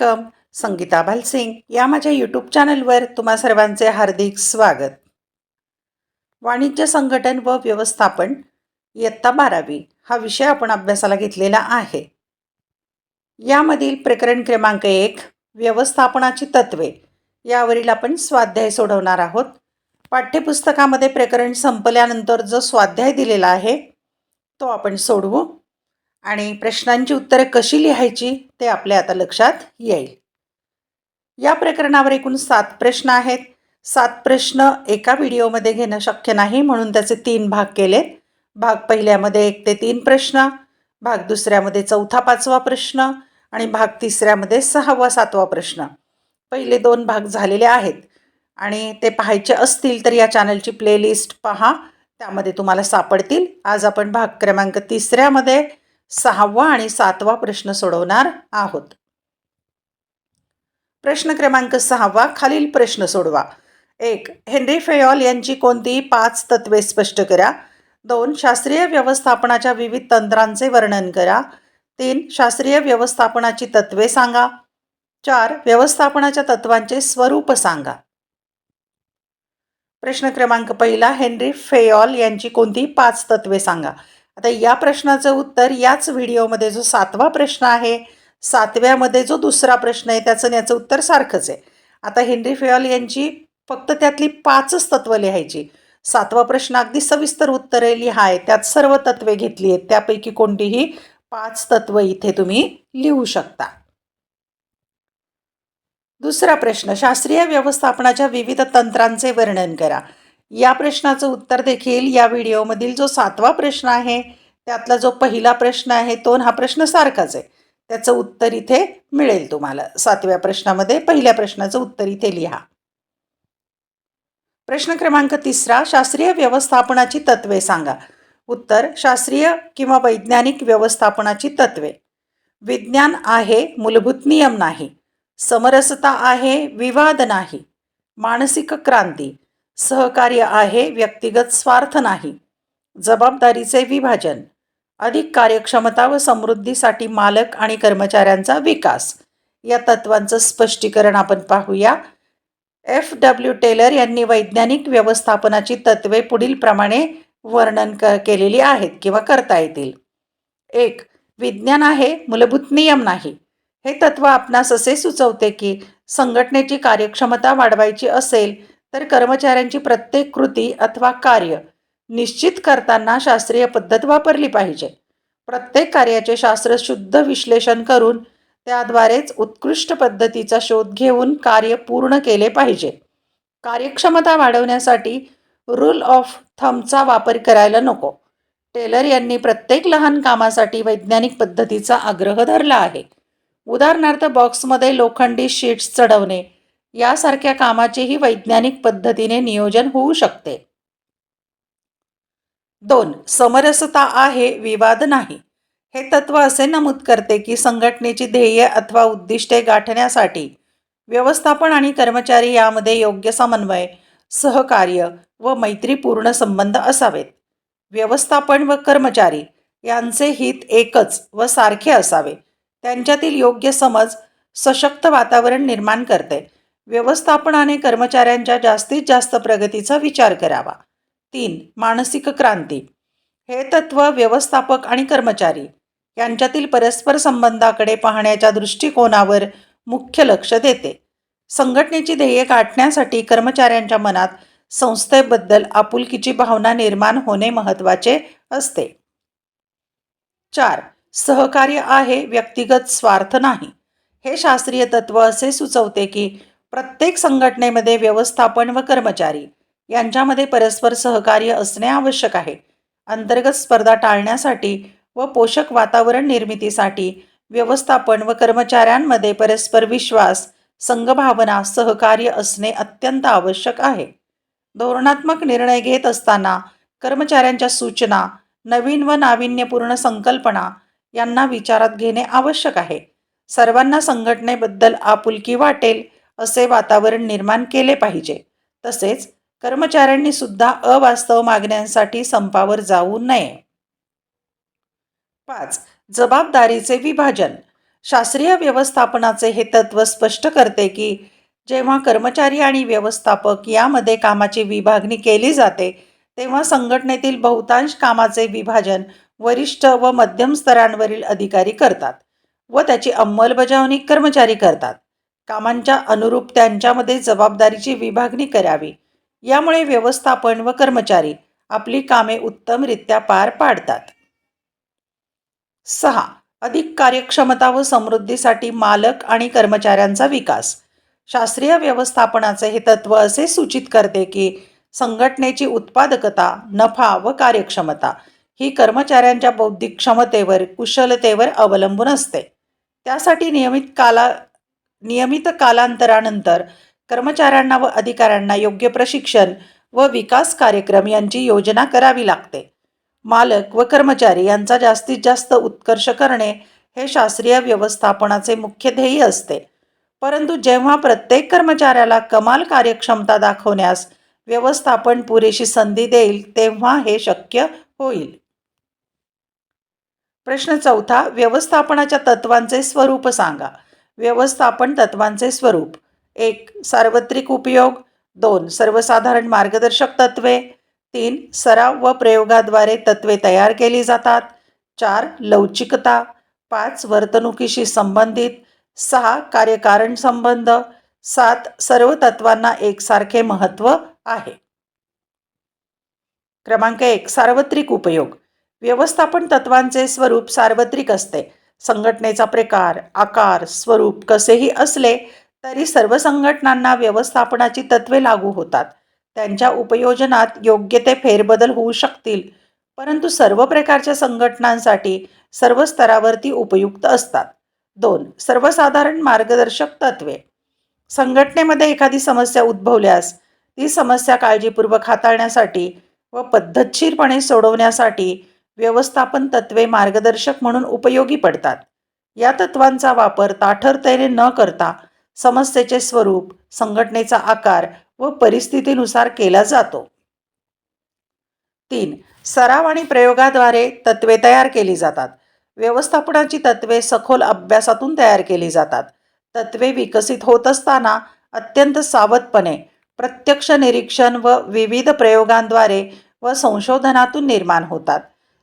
Welcome. Sangeeta Bhalsingh या माझ्या YouTube चॅनलवर तुम्हा सर्वांचे हार्दिक स्वागत. वाणिज्य संघटन व व्यवस्थापन इयत्ता बारावी हा विषय आपण अभ्यासाला घेतलेला आहे. यामधील प्रकरण क्रमांक एक व्यवस्थापनाची तत्वे यावरील आपण स्वाध्याय सोडवणार आहोत. पाठ्यपुस्तकामध्ये प्रकरण संपल्यानंतर जो स्वाध्याय दिलेला आहे तो आपण सोडवू. आणि प्रश्नांची उत्तरे कशी लिहायची ते आपल्या आता लक्षात येईल. या प्रकरणावर एकूण सात प्रश्न आहेत. सात प्रश्न एका व्हिडिओमध्ये घेणं शक्य नाही म्हणून त्याचे तीन भाग केलेत. भाग पहिल्यामध्ये एक ते तीन प्रश्न भाग दुसऱ्यामध्ये चौथा पाचवा प्रश्न आणि भाग तिसऱ्यामध्ये सहावा सातवा प्रश्न. पहिले दोन भाग झालेले आहेत आणि ते पाहायचे असतील तर या चॅनलची प्लेलिस्ट पहा. त्यामध्ये तुम्हाला सापडतील. आज आपण भाग क्रमांक तिसऱ्यामध्ये सहावा आणि सातवा प्रश्न सोडवणार आहोत. प्रश्न क्रमांक सहावा खालील प्रश्न सोडवा. एक हेनरी फेयॉल यांची कोणतीही पाच तत्वे स्पष्ट करा. दोन शास्त्रीय व्यवस्थापनाच्या विविध तंत्रांचे वर्णन करा. तीन शास्त्रीय व्यवस्थापनाची तत्वे सांगा. चार व्यवस्थापनाच्या तत्वांचे स्वरूप सांगा. प्रश्न क्रमांक पहिला हेनरी फेयॉल यांची कोणती पाच तत्वे सांगा. आता या प्रश्नाचं उत्तर याच व्हिडिओमध्ये जो सातवा प्रश्न आहे सातव्यामध्ये जो दुसरा प्रश्न आहे त्याचं याचं उत्तर सारखंच आहे. आता हेनरी फेऑल यांची फक्त त्यातली पाचच तत्वं लिहायची. सातवा प्रश्न अगदी सविस्तर उत्तरे लिहा आहे त्यात सर्व तत्वे घेतली आहेत. त्यापैकी कोणतीही पाच तत्व इथे तुम्ही लिहू शकता. दुसरा प्रश्न शास्त्रीय व्यवस्थापनाच्या विविध तंत्रांचे वर्णन करा. या प्रश्नाचं उत्तर देखील या व्हिडिओमधील जो सातवा प्रश्न आहे त्यातला जो पहिला प्रश्न आहे तो हा प्रश्न सारखाच आहे. त्याचं उत्तर इथे मिळेल तुम्हाला. सातव्या प्रश्नामध्ये पहिल्या प्रश्नाचं उत्तर इथे लिहा. प्रश्न क्रमांक तिसरा शास्त्रीय व्यवस्थापनाची तत्वे सांगा. उत्तर शास्त्रीय किंवा वैज्ञानिक व्यवस्थापनाची तत्वे विज्ञान आहे मूलभूत नियम नाही. समरसता आहे विवाद नाही. मानसिक क्रांती. सहकार्य आहे व्यक्तिगत स्वार्थ नाही. जबाबदारीचे विभाजन. अधिक कार्यक्षमता व समृद्धीसाठी मालक आणि कर्मचाऱ्यांचा विकास. या तत्वांचं स्पष्टीकरण आपण पाहूया. एफ. डब्ल्यू. टेलर यांनी वैज्ञानिक व्यवस्थापनाची तत्वे पुढील प्रमाणे वर्णन क केलेली आहेत किंवा करता येतील. एक विज्ञान आहे मूलभूत नियम नाही. हे तत्व आपणास असे सुचवते की संघटनेची कार्यक्षमता वाढवायची असेल तर कर्मचाऱ्यांची प्रत्येक कृती अथवा कार्य निश्चित करताना शास्त्रीय पद्धत वापरली पाहिजे. प्रत्येक कार्याचे शास्त्रशुद्ध विश्लेषण करून त्याद्वारेच उत्कृष्ट पद्धतीचा शोध घेऊन कार्य पूर्ण केले पाहिजे. कार्यक्षमता वाढवण्यासाठी रूल ऑफ थमचा वापर करायला नको. टेलर यांनी प्रत्येक लहान कामासाठी वैज्ञानिक पद्धतीचा आग्रह धरला आहे. उदाहरणार्थ बॉक्समध्ये लोखंडी शीट्स चढवणे यासारख्या कामाचेही वैज्ञानिक पद्धतीने नियोजन होऊ शकते. दोन समरसता आहे विवाद नाही. हे तत्व असे नमूद करते की संघटनेची ध्येय अथवा उद्दिष्टे गाठण्यासाठी व्यवस्थापन आणि कर्मचारी यामध्ये योग्य समन्वय सहकार्य व मैत्रीपूर्ण संबंध असावेत. व्यवस्थापन व कर्मचारी यांचे हित एकच व सारखे असावे. त्यांच्यातील योग्य समज सशक्त वातावरण निर्माण करते. व्यवस्थापनाने कर्मचाऱ्यांच्या जास्तीत जास्त प्रगतीचा विचार करावा. तीन मानसिक क्रांती. हे तत्व व्यवस्थापक आणि कर्मचारी यांच्यातील परस्पर संबंधाकडे पाहण्याच्या दृष्टिकोनावर मुख्य लक्ष देते. संघटनेची ध्येय गाठण्यासाठी कर्मचाऱ्यांच्या मनात संस्थेबद्दल आपुलकीची भावना निर्माण होणे महत्त्वाचे असते. चार सहकार्य आहे व्यक्तिगत स्वार्थ नाही. हे शास्त्रीय तत्व असे सुचवते की प्रत्येक संघटनेमध्ये व्यवस्थापन व कर्मचारी यांच्यामध्ये परस्पर सहकार्य असणे आवश्यक आहे. अंतर्गत स्पर्धा टाळण्यासाठी व पोषक वातावरण निर्मितीसाठी व्यवस्थापन व कर्मचाऱ्यांमध्ये परस्पर विश्वास संघभावना सहकार्य असणे अत्यंत आवश्यक आहे. धोरणात्मक निर्णय घेत असताना कर्मचाऱ्यांच्या सूचना नवीन व नाविन्यपूर्ण संकल्पना यांना विचारात घेणे आवश्यक आहे. सर्वांना संघटनेबद्दल आपुलकी वाटेल असे वातावरण निर्माण केले पाहिजे. तसेच कर्मचाऱ्यांनी सुद्धा अवास्तव मागण्यांसाठी संपावर जाऊ नये. पाच. जबाबदारीचे विभाजन. शास्त्रीय व्यवस्थापनाचे हे तत्व स्पष्ट करते की जेव्हा कर्मचारी आणि व्यवस्थापक यामध्ये कामाची विभागणी केली जाते तेव्हा संघटनेतील बहुतांश कामाचे विभाजन वरिष्ठ व मध्यम स्तरांवरील अधिकारी करतात व त्याची अंमलबजावणी कर्मचारी करतात. कामांच्या अनुरूप त्यांच्यामध्ये जबाबदारीची विभागणी करावी. यामुळे व्यवस्थापन व कर्मचारी आपली कामे उत्तमरित्या पार पाडतात. सहा. अधिक कार्यक्षमता व समृद्धीसाठी मालक आणि कर्मचाऱ्यांचा विकास. शास्त्रीय व्यवस्थापनाचे हे तत्व असे सूचित करते की संघटनेची उत्पादकता नफा व कार्यक्षमता ही कर्मचाऱ्यांच्या बौद्धिक क्षमतेवर कुशलतेवर अवलंबून असते. त्यासाठी नियमित काला नियमित कालांतरानंतर कर्मचाऱ्यांना व अधिकाऱ्यांना योग्य प्रशिक्षण व विकास कार्यक्रम यांची योजना करावी लागते. मालक व कर्मचारी यांचा जास्तीत जास्त उत्कर्ष करणे हे शास्त्रीय व्यवस्थापनाचे मुख्य ध्येय असते. परंतु जेव्हा प्रत्येक कर्मचाऱ्याला कमाल कार्यक्षमता दाखवण्यास व्यवस्थापन पुरेशी संधी देईल तेव्हा हे शक्य होईल. प्रश्न चौथा व्यवस्थापनाच्या तत्वांचे स्वरूप सांगा. व्यवस्थापन तत्वांचे स्वरूप. एक सार्वत्रिक उपयोग. दोन सर्वसाधारण मार्गदर्शक तत्वे. तीन सराव व प्रयोगाद्वारे तत्वे तयार केली जातात. चार लवचिकता. पाच वर्तणुकीशी संबंधित. सहा कार्यकारण संबंध. सात सर्व तत्वांना एकसारखे महत्त्व आहे. क्रमांक एक सार्वत्रिक उपयोग. व्यवस्थापन तत्वांचे स्वरूप सार्वत्रिक असते. संघटनेचा प्रकार आकार स्वरूप कसेही असले तरी सर्व संघटनांना व्यवस्थापनाची तत्वे लागू होतात. त्यांच्या उपयोजनात योग्य ते फेरबदल होऊ शकतील परंतु सर्व प्रकारच्या संघटनांसाठी सर्व स्तरावरती उपयुक्त असतात. दोन सर्वसाधारण मार्गदर्शक तत्वे. संघटनेमध्ये एखादी समस्या उद्भवल्यास ती समस्या काळजीपूर्वक हाताळण्यासाठी व पद्धतशीरपणे सोडवण्यासाठी व्यवस्थापन तत्वे मार्गदर्शक म्हणून उपयोगी पडतात. या तत्वांचा वापर ताठरतेने न करता समस्येचे स्वरूप संघटनेचा आकार व परिस्थितीनुसार केला जातो. तीन सराव आणि प्रयोगाद्वारे तत्वे तयार केली जातात. व्यवस्थापनाची तत्वे सखोल अभ्यासातून तयार केली जातात. तत्वे विकसित होत असताना अत्यंत सावधपणे प्रत्यक्ष निरीक्षण व विविध प्रयोगांद्वारे व संशोधनातून निर्माण होतात.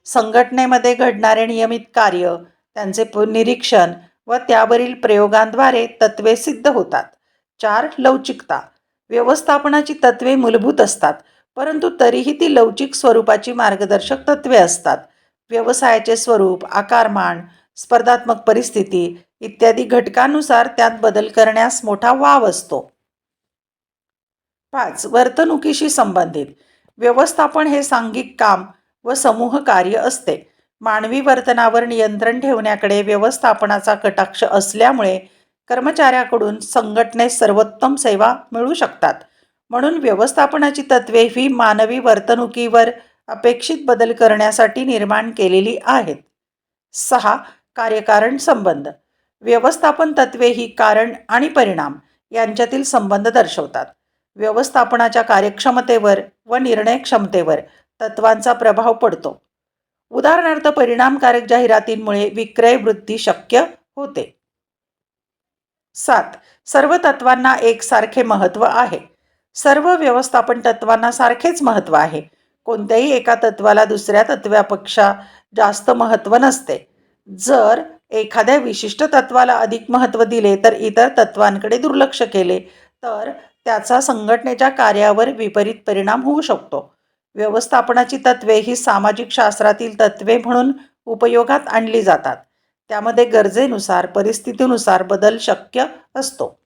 संघटनेमध्ये घडणारे नियमित कार्य त्यांचे निरीक्षण व त्यावरील प्रयोगांद्वारे तत्वे सिद्ध होतात. चार लवचिकता. व्यवस्थापनाची तत्वे मूलभूत असतात परंतु तरीही ती लवचिक स्वरूपाची मार्गदर्शक तत्वे असतात. व्यवसायाचे स्वरूप आकारमान स्पर्धात्मक परिस्थिती इत्यादी घटकांनुसार त्यात बदल करण्यास मोठा वाव असतो. पाच वर्तणुकीशी संबंधित. व्यवस्थापन हे सांघिक काम व समूह कार्य असते. मानवी वर्तनावर नियंत्रण ठेवण्याकडे व्यवस्थापनाचा कटाक्ष असल्यामुळे कर्मचाऱ्याकडून संघटनेस सर्वोत्तम सेवा मिळू शकतात. म्हणून व्यवस्थापनाची तत्वे ही मानवी वर्तणुकीवर अपेक्षित बदल करण्यासाठी निर्माण केलेली आहेत. सहा. कार्यकारण संबंध. व्यवस्थापन तत्वे ही कारण आणि परिणाम यांच्यातील संबंध दर्शवतात. व्यवस्थापनाच्या कार्यक्षमतेवर व निर्णय क्षमतेवर तत्वांचा प्रभाव पडतो. उदाहरणार्थ परिणामकारक जाहिरातींमुळे विक्रय वृद्धी शक्य होते. सात. सर्व तत्वांना एकसारखे महत्त्व आहे. सर्व व्यवस्थापन तत्वांना सारखेच महत्त्व आहे. कोणत्याही एका तत्वाला दुसऱ्या तत्वापेक्षा जास्त महत्त्व नसते. जर एखाद्या विशिष्ट तत्वाला अधिक महत्त्व दिले तर इतर तत्वांकडे दुर्लक्ष केले तर त्याचा संघटनेच्या कार्यावर विपरीत परिणाम होऊ शकतो. व्यवस्थापनाची तत्वे ही सामाजिक शास्त्रातील तत्वे म्हणून उपयोगात आणली जातात. त्यामध्ये गरजेनुसार परिस्थितीनुसार बदल शक्य असतो.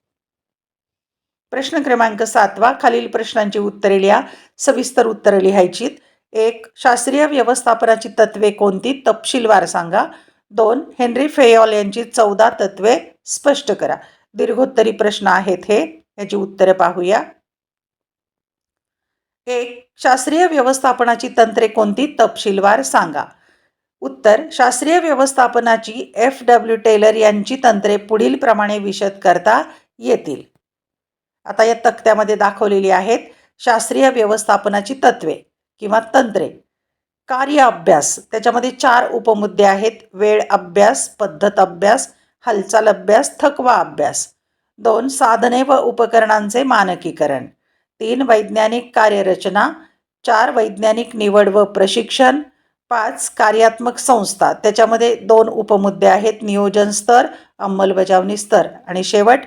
प्रश्न क्रमांक सातवा खालील प्रश्नांची उत्तरे लिहा. सविस्तर उत्तरे लिहायचीत. एक शास्त्रीय व्यवस्थापनाची तत्वे कोणती? तपशीलवार सांगा. दोन हेनरी फेयॉल यांची चौदा तत्वे स्पष्ट करा. दीर्घोत्तरी प्रश्न आहेत हे. याची उत्तरे पाहूया. एक शास्त्रीय व्यवस्थापनाची तंत्रे कोणती? तपशीलवार सांगा. उत्तर शास्त्रीय व्यवस्थापनाची एफ. डब्ल्यू. टेलर यांची तंत्रे पुढील प्रमाणे विशद करता येतील. आता या तक्त्यामध्ये दाखवलेली आहेत शास्त्रीय व्यवस्थापनाची तत्वे किंवा तंत्रे. कार्य अभ्यास त्याच्यामध्ये चार उपमुद्दे आहेत. वेळ अभ्यास पद्धत अभ्यास हालचाल अभ्यास थकवा अभ्यास. दोन साधने व उपकरणांचे मानकीकरण. तीन वैज्ञानिक कार्यरचना चार वैज्ञानिक निवड व प्रशिक्षण पाच कार्यात्मक संस्था. त्याच्यामध्ये दोन उपमुद्दे आहेत नियोजन स्तर अंमलबजावणी स्तर आणि शेवट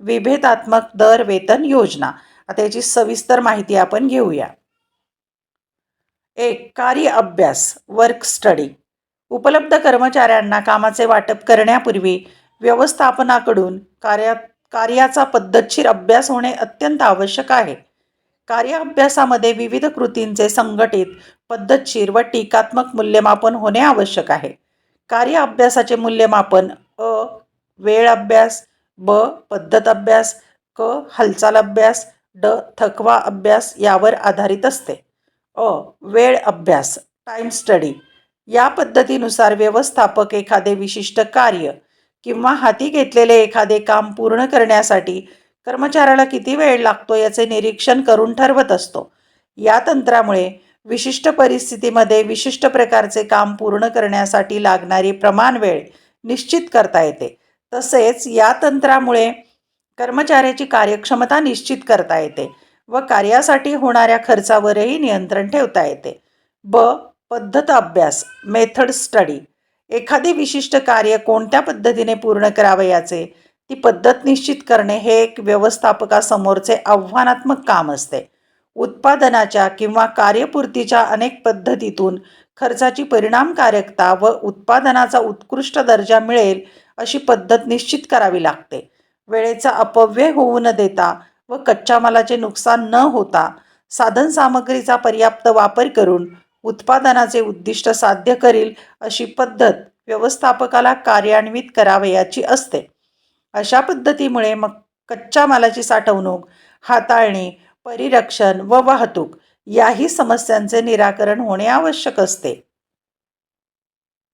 विभेदात्मक दर वेतन योजना. आता याची सविस्तर माहिती आपण घेऊया. एक कार्य अभ्यास वर्क स्टडी उपलब्ध कर्मचाऱ्यांना कामाचे वाटप करण्यापूर्वी व्यवस्थापनाकडून कार्या कार्याचा पद्धतशीर अभ्यास होणे अत्यंत आवश्यक आहे. कार्य अभ्यासामध्ये विविध कृतींचे संघटित पद्धतशीर व टीकात्मक मूल्यमापन होणे आवश्यक आहे. कार्य अभ्यासाचे मूल्यमापन अ वेळ अभ्यास ब पद्धत अभ्यास क हालचाल अभ्यास ड थकवा अभ्यास यावर आधारित असते. अ वेळ अभ्यास टाईम स्टडी या पद्धतीनुसार व्यवस्थापक एखादे विशिष्ट कार्य किंवा हाती घेतलेले एखादे काम पूर्ण करण्यासाठी कर्मचाऱ्याला किती वेळ लागतो याचे निरीक्षण करून ठरवत असतो. या तंत्रामुळे विशिष्ट परिस्थितीमध्ये विशिष्ट प्रकारचे काम पूर्ण करण्यासाठी लागणारी प्रमाण वेळ निश्चित करता येते. तसेच या तंत्रामुळे कर्मचाऱ्याची कार्यक्षमता निश्चित करता येते व कार्यासाठी होणाऱ्या खर्चावरही नियंत्रण ठेवता येते. ब. पद्धत अभ्यास मेथड स्टडी. एखादे विशिष्ट कार्य कोणत्या पद्धतीने पूर्ण करावयाचे ती पद्धत निश्चित करणे हे एक व्यवस्थापकासमोरचे आव्हानात्मक काम असते. उत्पादनाच्या किंवा कार्यपूर्तीच्या अनेक पद्धतीतून खर्चाची परिणामकारकता व उत्पादनाचा उत्कृष्ट दर्जा मिळेल अशी पद्धत निश्चित करावी लागते. वेळेचा अपव्यय होऊ न देता व कच्च्या मालाचे नुकसान न होता साधनसामग्रीचा पर्याप्त वापर करून उत्पादनाचे उद्दिष्ट साध्य करील अशी पद्धत व्यवस्थापकाला कार्यान्वित करावयाची असते. अशा पद्धतीमुळे मग कच्च्या मालाची साठवणूक हाताळणी परिरक्षण व वाहतूक याही समस्यांचे निराकरण होणे आवश्यक असते.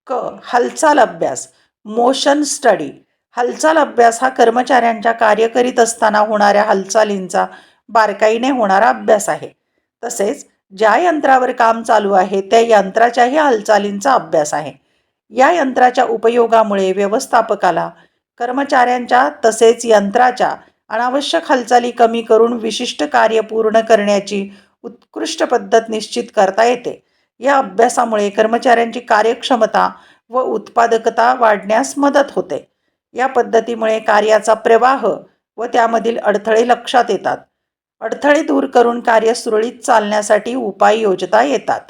क. हालचाल अभ्यास मोशन स्टडी. हालचाल अभ्यास हा कर्मचाऱ्यांच्या कार्य करीत असताना होणाऱ्या हालचालींचा बारकाईने होणारा अभ्यास आहे. तसेच ज्या यंत्रावर काम चालू आहे त्या यंत्राच्याही हालचालींचा अभ्यास आहे. या यंत्राच्या उपयोगामुळे व्यवस्थापकाला कर्मचाऱ्यांच्या तसेच यंत्राच्या अनावश्यक हालचाली कमी करून विशिष्ट कार्य पूर्ण करण्याची उत्कृष्ट पद्धत निश्चित करता येते. या अभ्यासामुळे कर्मचाऱ्यांची कार्यक्षमता व उत्पादकता वाढण्यास मदत होते. या पद्धतीमुळे कार्याचा प्रवाह व त्यामधील अडथळे लक्षात येतात. अडथळे दूर करून कार्य सुरळीत चालण्यासाठी उपाय योजता येतात.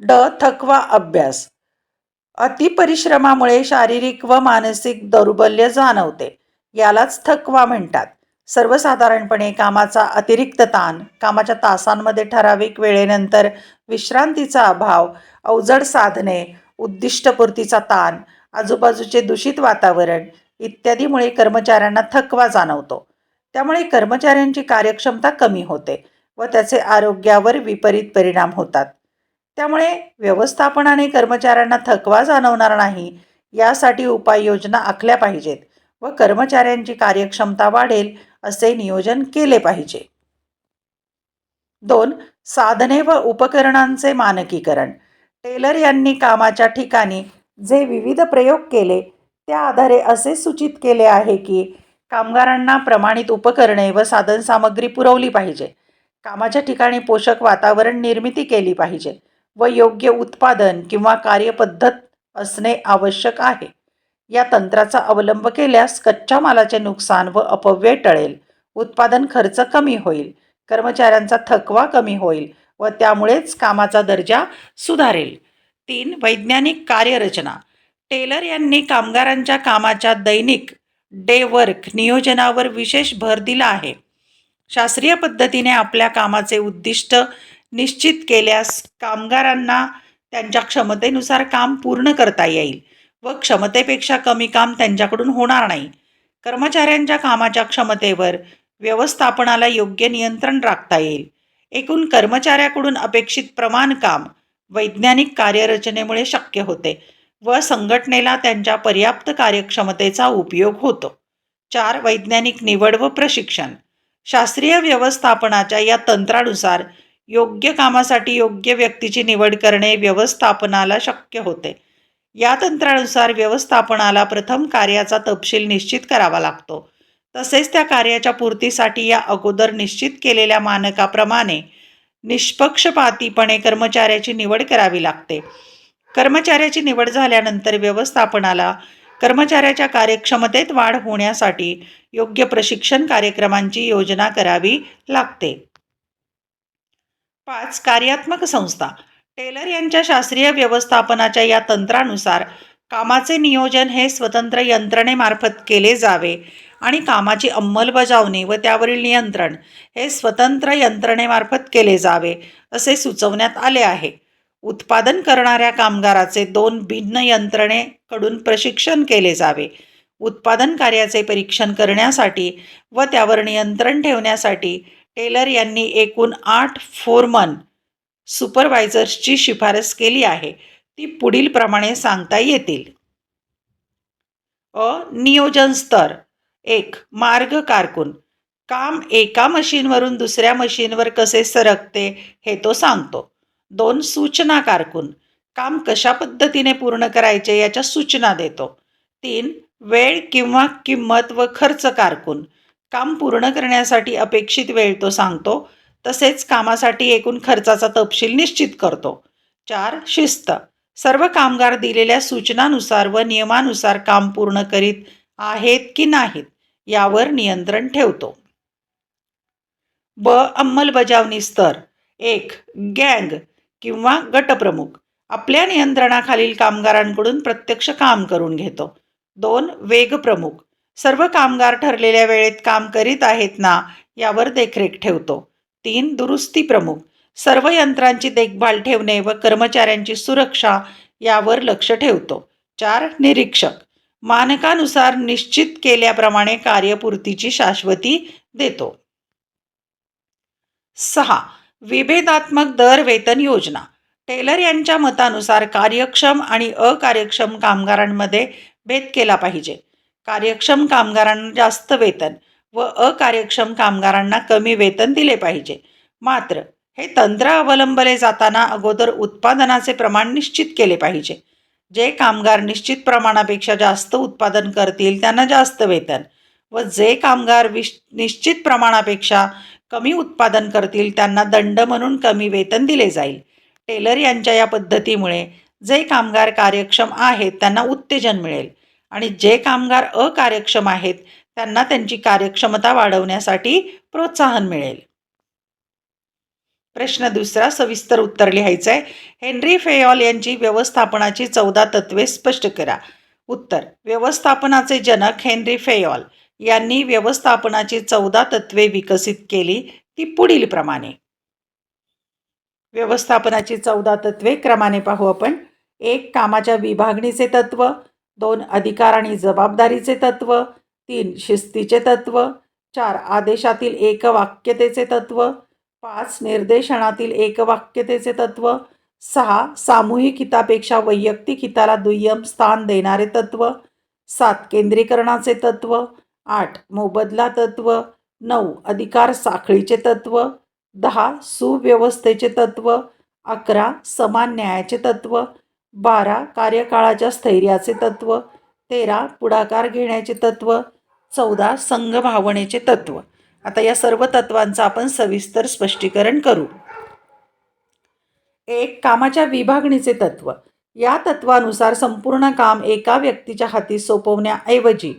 ड थकवा अभ्यास अतिपरिश्रमामुळे शारीरिक व मानसिक दौर्बल्य जाणवते. यालाच थकवा म्हणतात. सर्वसाधारणपणे कामाचा अतिरिक्त ताण कामाच्या तासांमध्ये ठराविक वेळेनंतर विश्रांतीचा अभाव अवजड साधने उद्दिष्टपूर्तीचा ताण आजूबाजूचे दूषित वातावरण इत्यादीमुळे कर्मचाऱ्यांना थकवा जाणवतो. त्यामुळे कर्मचाऱ्यांची कार्यक्षमता कमी होते व त्याचे आरोग्यावर विपरीत परिणाम होतात. त्यामुळे व्यवस्थापनाने कर्मचाऱ्यांना थकवा जाणवणार नाही यासाठी उपाययोजना आखल्या पाहिजेत व कर्मचाऱ्यांची कार्यक्षमता वाढेल असे नियोजन केले पाहिजे. दोन साधने व उपकरणांचे मानकीकरण. टेलर यांनी कामाच्या ठिकाणी जे विविध प्रयोग केले त्या आधारे असे सूचित केले आहे की कामगारांना प्रमाणित उपकरणे व साधनसामग्री पुरवली पाहिजे. कामाच्या ठिकाणी पोषक वातावरण निर्मिती केली पाहिजे. व योग्य उत्पादन किंवा कार्यपद्धत असणे आवश्यक आहे. या तंत्राचा अवलंब केल्यास कच्च्या मालाचे नुकसान व अपव्यय टळेल. उत्पादन खर्च कमी होईल. कर्मचाऱ्यांचा थकवा कमी होईल व त्यामुळेच कामाचा दर्जा सुधारेल. तीन वैज्ञानिक कार्यरचना. टेलर यांनी कामगारांच्या कामाच्या दैनिक डे वर्क नियोजनावर विशेष भर दिला आहे. शास्त्रीय पद्धतीने आपल्या कामाचे उद्दिष्ट निश्चित केल्यास कामगारांना त्यांच्या क्षमतेनुसार काम पूर्ण करता येईल व क्षमतेपेक्षा कमी काम त्यांच्याकडून होणार नाही. कर्मचाऱ्यांच्या कामाच्या क्षमतेवर व्यवस्थापनाला योग्य नियंत्रण राखता येईल. एकूण कर्मचाऱ्याकडून अपेक्षित प्रमाण काम वैज्ञानिक कार्यरचनेमुळे शक्य होते व संघटनेला त्यांच्या पर्याप्त कार्यक्षमतेचा उपयोग होतो. चार वैज्ञानिक निवड व प्रशिक्षण. शास्त्रीय व्यवस्थापनाच्या या तंत्रानुसार योग्य कामासाठी योग्य व्यक्तीची निवड करणे व्यवस्थापनाला शक्य होते. या तंत्रानुसार व्यवस्थापनाला प्रथम कार्याचा तपशील निश्चित करावा लागतो. तसेच त्या कार्याच्या पूर्तीसाठी या अगोदर निश्चित केलेल्या मानकाप्रमाणे निष्पक्षपातीपणे कर्मचाऱ्याची निवड करावी लागते. कर्मचाऱ्याची निवड झाल्यानंतर व्यवस्थापनाला कर्मचाऱ्याच्या कार्यक्षमतेत वाढ होण्यासाठी योग्य प्रशिक्षण कार्यक्रमांची योजना करावी लागते. पाच कार्यात्मक संस्था. टेलर यांच्या शास्त्रीय व्यवस्थापनाच्या या तंत्रानुसार कामाचे नियोजन हे स्वतंत्र यंत्रणेमार्फत केले जावे आणि कामाची अंमलबजावणी व त्यावरील नियंत्रण हे स्वतंत्र यंत्रणेमार्फत केले जावे असे सुचवण्यात आले आहे. उत्पादन करणाऱ्या कामगाराचे दोन भिन्न यंत्रणेकडून प्रशिक्षण केले जावे. उत्पादन कार्याचे परीक्षण करण्यासाठी व त्यावर नियंत्रण ठेवण्यासाठी टेलर यांनी एकूण आठ फोरमन सुपरवायझर्सची शिफारस केली आहे. ती पुढील प्रमाणे सांगता येतील. अ. नियोजन स्तर. एक. मार्ग कारकून. काम एका मशीनवरून दुसऱ्या मशीनवर कसे सरकते हे तो सांगतो. दोन. सूचना कारकून. काम कशा पद्धतीने पूर्ण करायचे याच्या सूचना देतो. तीन. वेळ किंवा किंमत व खर्च कारकून. काम पूर्ण करण्यासाठी अपेक्षित वेळ तो सांगतो तसेच कामासाठी एकूण खर्चाचा तपशील निश्चित करतो. चार शिस्त. सर्व कामगार दिलेल्या सूचनानुसार व नियमानुसार काम पूर्ण करीत आहेत की नाहीत यावर नियंत्रण ठेवतो. ब अंमलबजावणी स्तर. एक गँग किंवा गटप्रमुख. आपल्या नियंत्रणाखालील कामगारांकडून प्रत्यक्ष काम करून घेतो. दोन वेगप्रमुख. सर्व कामगार ठरलेल्या वेळेत काम करीत आहेत ना यावर देखरेख ठेवतो. तीन दुरुस्ती प्रमुख. सर्व यंत्रांची देखभाल ठेवणे व कर्मचाऱ्यांची सुरक्षा यावर लक्ष ठेवतो. चार निरीक्षक. मानकानुसार निश्चित केल्याप्रमाणे कार्यपूर्तीची शाश्वती देतो. सहा विभेदात्मक दर वेतन योजना. टेलर यांच्या मतानुसार कार्यक्षम आणि अकार्यक्षम कामगारांमध्ये भेद केला पाहिजे. कार्यक्षम कामगारांना जास्त वेतन व अकार्यक्षम कामगारांना कमी वेतन दिले पाहिजे. मात्र हे तंत्र अवलंबले जाताना अगोदर उत्पादनाचे प्रमाण निश्चित केले पाहिजे. जे कामगार निश्चित प्रमाणापेक्षा जास्त उत्पादन करतील त्यांना जास्त वेतन व जे कामगार विश निश्चित प्रमाणापेक्षा कमी उत्पादन करतील त्यांना दंड म्हणून कमी वेतन दिले जाईल. टेलर यांच्या या पद्धतीमुळे जे कामगार कार्यक्षम आहेत त्यांना उत्तेजन मिळेल. आणि जे कामगार अकार्यक्षम आहेत त्यांना त्यांची कार्यक्षमता वाढवण्यासाठी प्रोत्साहन मिळेल. प्रश्न दुसरा सविस्तर उत्तर लिहायचं आहे हेनरी फेयॉल यांची व्यवस्थापनाची चौदा तत्वे स्पष्ट करा. उत्तर व्यवस्थापनाचे जनक हेनरी फेयॉल यांनी व्यवस्थापनाची चौदा तत्वे विकसित केली ती पुढील प्रमाणे. व्यवस्थापनाची चौदा तत्वे क्रमाने पाहू आपण. एक कामाच्या विभागणीचे तत्व. दोन अधिकार आणि जबाबदारीचे तत्व तीन शिस्तीचे तत्व चार आदेशातील एकवाक्यतेचे तत्व पाच निर्देशनातील एकवाक्यतेचे तत्व सहा सामूहिक हितापेक्षा वैयक्तिक हिताला दुय्यम स्थान देणारे तत्व सात केंद्रीकरणाचे तत्व आठ मोबदला तत्व नऊ अधिकार साखळीचे तत्व दहा सुव्यवस्थेचे तत्व अकरा समान न्यायाचे तत्व बारा कार्यकाळाच्या स्थैर्याचे तत्व तेरा पुढाकार घेण्याचे तत्व चौदा संघभावनेचे तत्व. आता या सर्व तत्वांचं आपण सविस्तर स्पष्टीकरण करू. एक कामाच्या विभागणीचे तत्व. या तत्वानुसार संपूर्ण काम एका व्यक्तीच्या हाती सोपवण्याऐवजी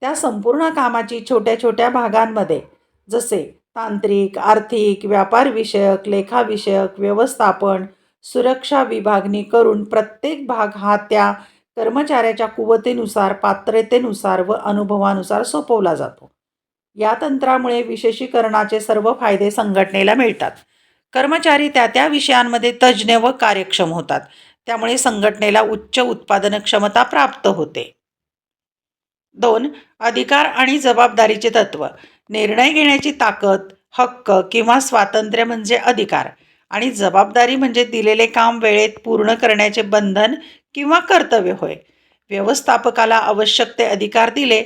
त्या संपूर्ण कामाची छोट्या छोट्या भागांमध्ये जसे तांत्रिक आर्थिक व्यापारविषयक लेखाविषयक व्यवस्थापन सुरक्षा विभागणी करून प्रत्येक भाग हा त्या कर्मचाऱ्याच्या कुवतेनुसार पात्रतेनुसार व अनुभवानुसार सोपवला जातो. या तंत्रामुळे विशेषीकरणाचे सर्व फायदे संघटनेला मिळतात. कर्मचारी त्या त्या विषयांमध्ये तज्ज्ञ व कार्यक्षम होतात. त्यामुळे संघटनेला उच्च उत्पादन क्षमता प्राप्त होते. दोन अधिकार आणि जबाबदारीचे तत्व. निर्णय घेण्याची ताकद हक्क किंवा स्वातंत्र्य म्हणजे अधिकार. आणि जबाबदारी म्हणजे दिलेले काम वेळेत पूर्ण करण्याचे बंधन किंवा कर्तव्य होय. व्यवस्थापकाला आवश्यक ते अधिकार दिले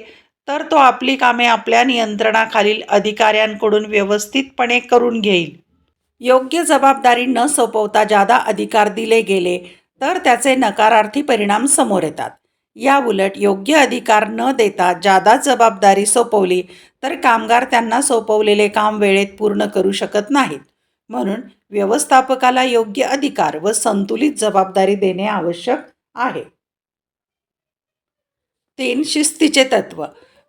तर तो आपली कामे आपल्या नियंत्रणाखालील अधिकाऱ्यांकडून व्यवस्थितपणे करून घेईल. योग्य जबाबदारी न सोपवता जादा अधिकार दिले गेले तर त्याचे नकारार्थी परिणाम समोर येतात. या उलट योग्य अधिकार न देता जादा जबाबदारी सोपवली तर कामगार त्यांना सोपवलेले काम वेळेत पूर्ण करू शकत नाहीत. म्हणून व्यवस्थापकाला योग्य अधिकार व संतुलित जबाबदारी देणे आवश्यक आहे. तीन शिस्तीचे तत्व.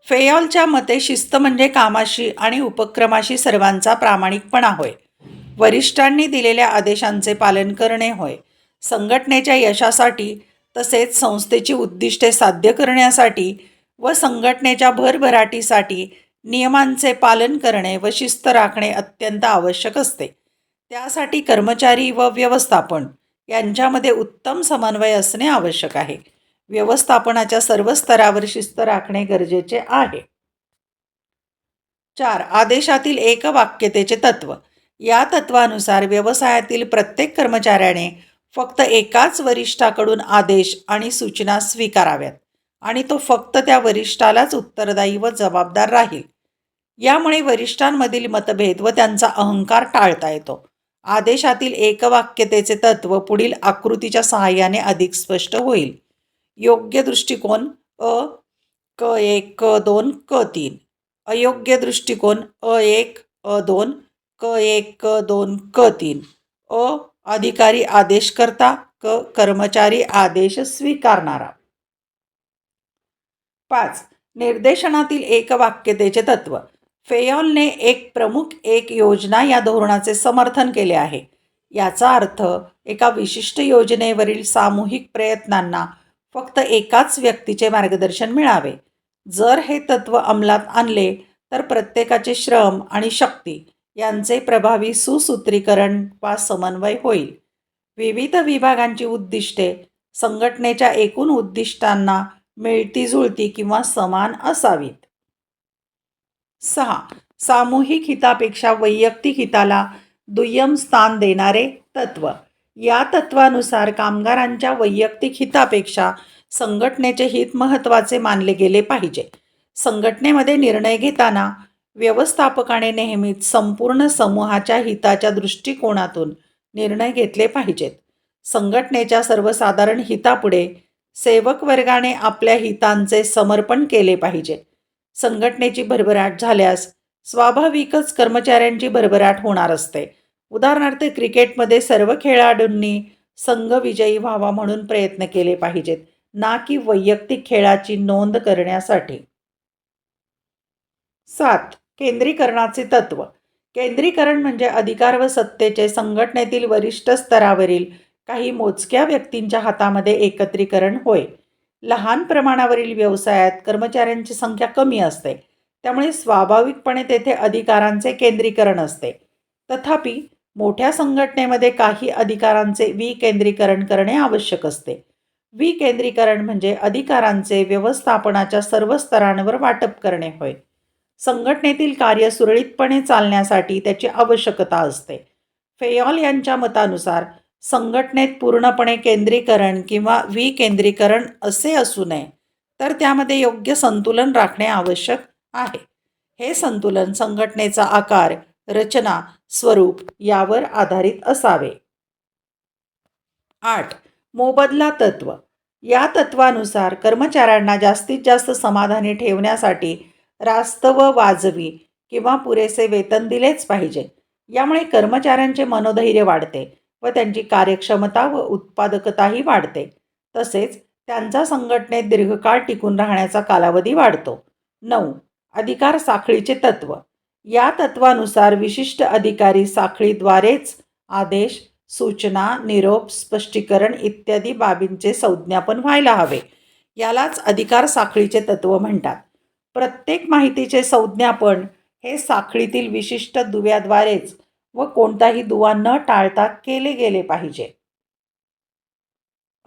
फेयॉलच्या मते शिस्त म्हणजे कामाशी आणि उपक्रमाशी सर्वांचा प्रामाणिकपणा होय. वरिष्ठांनी दिलेल्या आदेशांचे पालन करणे होय. संघटनेच्या यशासाठी तसेच संस्थेची उद्दिष्टे साध्य करण्यासाठी व संघटनेच्या भरभराटीसाठी नियमांचे पालन करणे व शिस्त राखणे अत्यंत आवश्यक असते. त्यासाठी कर्मचारी व व्यवस्थापन यांच्यामध्ये उत्तम समन्वय असणे आवश्यक आहे. व्यवस्थापनाच्या सर्व स्तरावर शिस्त राखणे गरजेचे आहे. चार आदेशातील एक वाक्यतेचे तत्व. या तत्वानुसार व्यवसायातील प्रत्येक कर्मचाऱ्याने फक्त एकाच वरिष्ठाकडून आदेश आणि सूचना स्वीकाराव्यात आणि तो फक्त त्या वरिष्ठालाच उत्तरदायी व जबाबदार राहील. यामुळे वरिष्ठांमधील मतभेद व त्यांचा अहंकार टाळता येतो. आदेशातील एकवाक्यतेचे तत्व पुढील आकृतीच्या सहाय्याने अधिक स्पष्ट होईल. योग्य दृष्टिकोन अ क एक क दोन क तीन. अयोग्य दृष्टिकोन अ एक अ दोन क एक क दोन क तीन. अ अधिकारी आदेशकर्ता क कर्मचारी आदेश स्वीकारणारा. पाच. निर्देशनातील एकवाक्यतेचे तत्व. फेयॉलने एक प्रमुख एक योजना या धोरणाचे समर्थन केले आहे. याचा अर्थ एका विशिष्ट योजनेवरील सामूहिक प्रयत्नांना फक्त एकाच व्यक्तीचे मार्गदर्शन मिळावे. जर हे तत्त्व अंमलात आणले तर प्रत्येकाचे श्रम आणि शक्ती यांचे प्रभावी सुसूत्रीकरण वा समन्वय होईल. विविध विभागांची उद्दिष्टे संघटनेच्या एकूण उद्दिष्टांना मिळती जुळती किंवा समान असावीत. सहा. सामूहिक हितापेक्षा वैयक्तिक हिताला दुय्यम स्थान देणारे तत्व. या तत्वानुसार कामगारांच्या वैयक्तिक हितापेक्षा संघटनेचे हित महत्त्वाचे मानले गेले पाहिजे. संघटनेमध्ये निर्णय घेताना व्यवस्थापकाने नेहमीच संपूर्ण समूहाच्या हिताच्या दृष्टिकोनातून निर्णय घेतले पाहिजेत. संघटनेच्या सर्वसाधारण हितापुढे सेवक वर्गाने आपल्या हितांचे समर्पण केले पाहिजे. संघटनेची भरभराट झाल्यास स्वाभाविकच कर्मचाऱ्यांची भरभराट होणार असते. उदाहरणार्थ क्रिकेटमध्ये सर्व खेळाडूंनी संघ विजयी व्हावा म्हणून प्रयत्न केले पाहिजेत ना की वैयक्तिक खेळाची नोंद करण्यासाठी. सात केंद्रीकरणाचे तत्व. केंद्रीकरण म्हणजे अधिकार व सत्तेचे संघटनेतील वरिष्ठ स्तरावरील काही मोजक्या व्यक्तींच्या हातामध्ये एकत्रीकरण होय. लहान प्रमाणावरील व्यवसायात कर्मचाऱ्यांची संख्या कमी असते. त्यामुळे स्वाभाविकपणे तेथे अधिकारांचे केंद्रीकरण असते. तथापि मोठ्या संघटनेमध्ये काही अधिकारांचे विकेंद्रीकरण करणे आवश्यक असते. विकेंद्रीकरण म्हणजे अधिकारांचे व्यवस्थापनाच्या सर्व स्तरांवर वाटप करणे होय. संघटनेतील कार्य सुरळीतपणे चालण्यासाठी त्याची आवश्यकता असते. फेयॉल यांच्या मतानुसार संघटनेत पूर्णपणे केंद्रीकरण किंवा विकेंद्रीकरण असे असू नये तर त्यामध्ये योग्य संतुलन राखणे आवश्यक आहे. हे संतुलन संघटनेचा आकार रचना स्वरूप यावर आधारित असावे. आठ. मोबदला तत्व. या तत्वानुसार कर्मचाऱ्यांना जास्तीत जास्त समाधानी ठेवण्यासाठी रास्त व वाजवी किंवा पुरेसे वेतन दिलेच पाहिजे. यामुळे कर्मचाऱ्यांचे मनोधैर्य वाढते. व त्यांची कार्यक्षमता व उत्पादकताही वाढते. तसेच त्यांचा संघटनेत दीर्घकाळ टिकून राहण्याचा कालावधी वाढतो. नऊ. अधिकार साखळीचे तत्व. या तत्वानुसार विशिष्ट अधिकारी साखळीद्वारेच आदेश सूचना निरोप स्पष्टीकरण इत्यादी बाबींचे संज्ञापन व्हायला हवे. यालाच अधिकार साखळीचे तत्त्व म्हणतात. प्रत्येक माहितीचे संज्ञापन हे साखळीतील विशिष्ट दुव्याद्वारेच व कोणताही दुवा न टाळता केले गेले पाहिजे.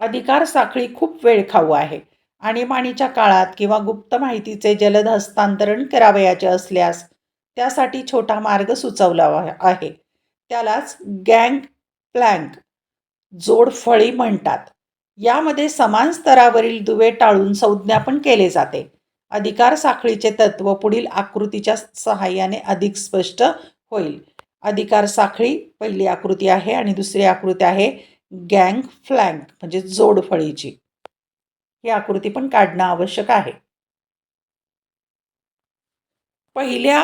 अधिकार साखळी खूप वेळ खाऊ आहे आणीबाणीच्या काळात किंवा गुप्त माहितीचे जलद हस्तांतरण करावयाचे असल्यास त्यासाठी छोटा मार्ग सुचवला आहे. त्यालाच गँग प्लँक जोडफळी म्हणतात. यामध्ये समान स्तरावरील दुवे टाळून संज्ञापन केले जाते. अधिकार साखळीचे तत्व पुढील आकृतीच्या सहाय्याने अधिक स्पष्ट होईल. अधिकार साखळी पहिली आकृती आहे आणि दुसरी आकृती आहे गँग फ्लँक म्हणजे जोडफळीची. ही आकृती पण काढणं आवश्यक आहे. पहिल्या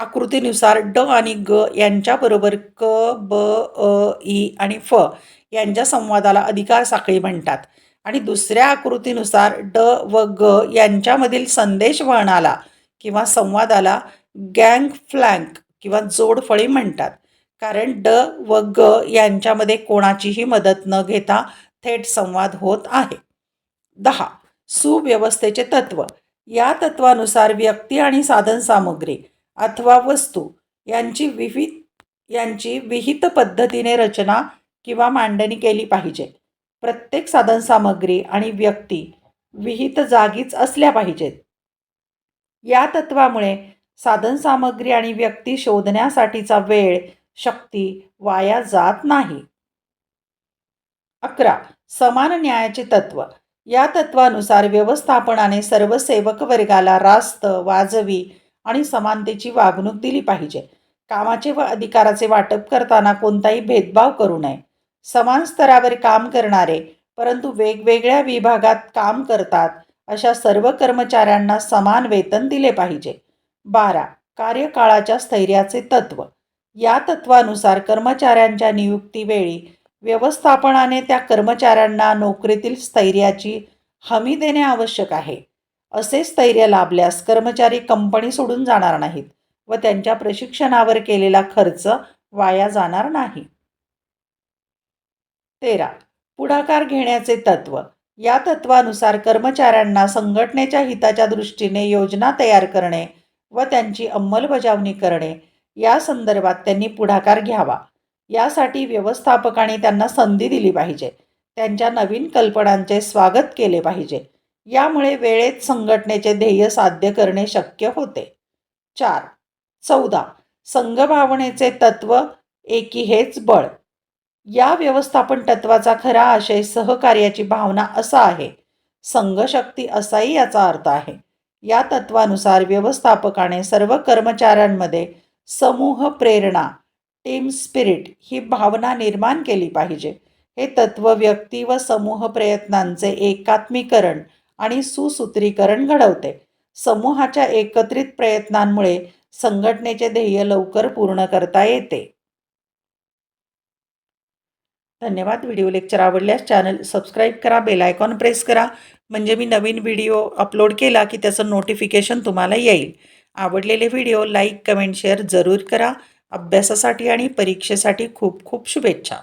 आकृतीनुसार ड आणि ग यांच्याबरोबर क ब अ ई आणि फ यांच्या संवादाला अधिकार साखळी म्हणतात. आणि दुसऱ्या आकृतीनुसार ड व ग यांच्यामधील संदेश वहनाला किंवा संवादाला गँग फ्लँक किंवा जोडफळी म्हणतात. कारण ड व ग यांच्यामध्ये कोणाचीही मदत न घेता थेट संवाद होत आहे. दहा. सुव्यवस्थेचे तत्व. या तत्वानुसार व्यक्ती आणि साधनसामुग्री अथवा वस्तू यांची विविध यांची विहित पद्धतीने रचना किंवा मांडणी केली पाहिजे. प्रत्येक साधनसामग्री आणि व्यक्ती विहित जागीच असल्या पाहिजेत. या तत्वामुळे साधनसामग्री आणि व्यक्ती शोधण्यासाठीचा वेळ शक्ती वाया जात नाही. अकरा. समान न्यायाचे तत्व. या तत्वानुसार व्यवस्थापनाने सर्व सेवक वर्गाला रास्त वाजवी आणि समानतेची वागणूक दिली पाहिजे. कामाचे व अधिकाराचे वाटप करताना कोणताही भेदभाव करू नये. समान स्तरावर काम करणारे परंतु वेगवेगळ्या विभागात काम करतात अशा सर्व कर्मचाऱ्यांना समान वेतन दिले पाहिजे. बारा. कार्यकाळाच्या स्थैर्याचे तत्व. या तत्वानुसार कर्मचाऱ्यांच्या नियुक्तीवेळी व्यवस्थापनाने त्या कर्मचाऱ्यांना नोकरीतील स्थैर्याची हमी देणे आवश्यक आहे. असे स्थैर्य लाभल्यास कर्मचारी कंपनी सोडून जाणार नाहीत व त्यांच्या प्रशिक्षणावर केलेला खर्च वाया जाणार नाही. तेरा. पुढाकार घेण्याचे तत्व. या तत्वानुसार कर्मचाऱ्यांना संघटनेच्या हिताच्या दृष्टीने योजना तयार करणे व त्यांची अंमलबजावणी करणे या संदर्भात त्यांनी पुढाकार घ्यावा. यासाठी व्यवस्थापकाने त्यांना संधी दिली पाहिजे. त्यांच्या नवीन कल्पनांचे स्वागत केले पाहिजे. यामुळे वेळेत संघटनेचे ध्येय साध्य करणे शक्य होते. चार. चौदा. संघभावनेचे तत्व एकी हेच बळ. या व्यवस्थापन तत्वाचा खरा आशय सहकार्याची भावना असा आहे. संघशक्ती असाही याचा अर्थ आहे. या तत्वानुसार व्यवस्थापकाने सर्व कर्मचाऱ्यांमध्ये समूह प्रेरणा टीम स्पिरिट ही भावना निर्माण केली पाहिजे. हे तत्व व्यक्ती व समूह प्रयत्नांचे एकात्मीकरण आणि सुसूत्रीकरण घडवते. समूहाच्या एकत्रित प्रयत्नांमुळे संघटनेचे ध्येय लवकर पूर्ण करता येते. धन्यवाद. व्हिडिओ लेक्चर आवडल्यास चॅनल सबस्क्राईब करा बेल आयकॉन प्रेस करा. म्हणजे मी नवीन व्हिडिओ अपलोड केला की त्याचं नोटिफिकेशन तुम्हाला येईल. आवडलेले व्हिडिओ लाईक कमेंट शेअर जरूर करा. अभ्यासासाठी आणि परीक्षेसाठी खूप खूप शुभेच्छा.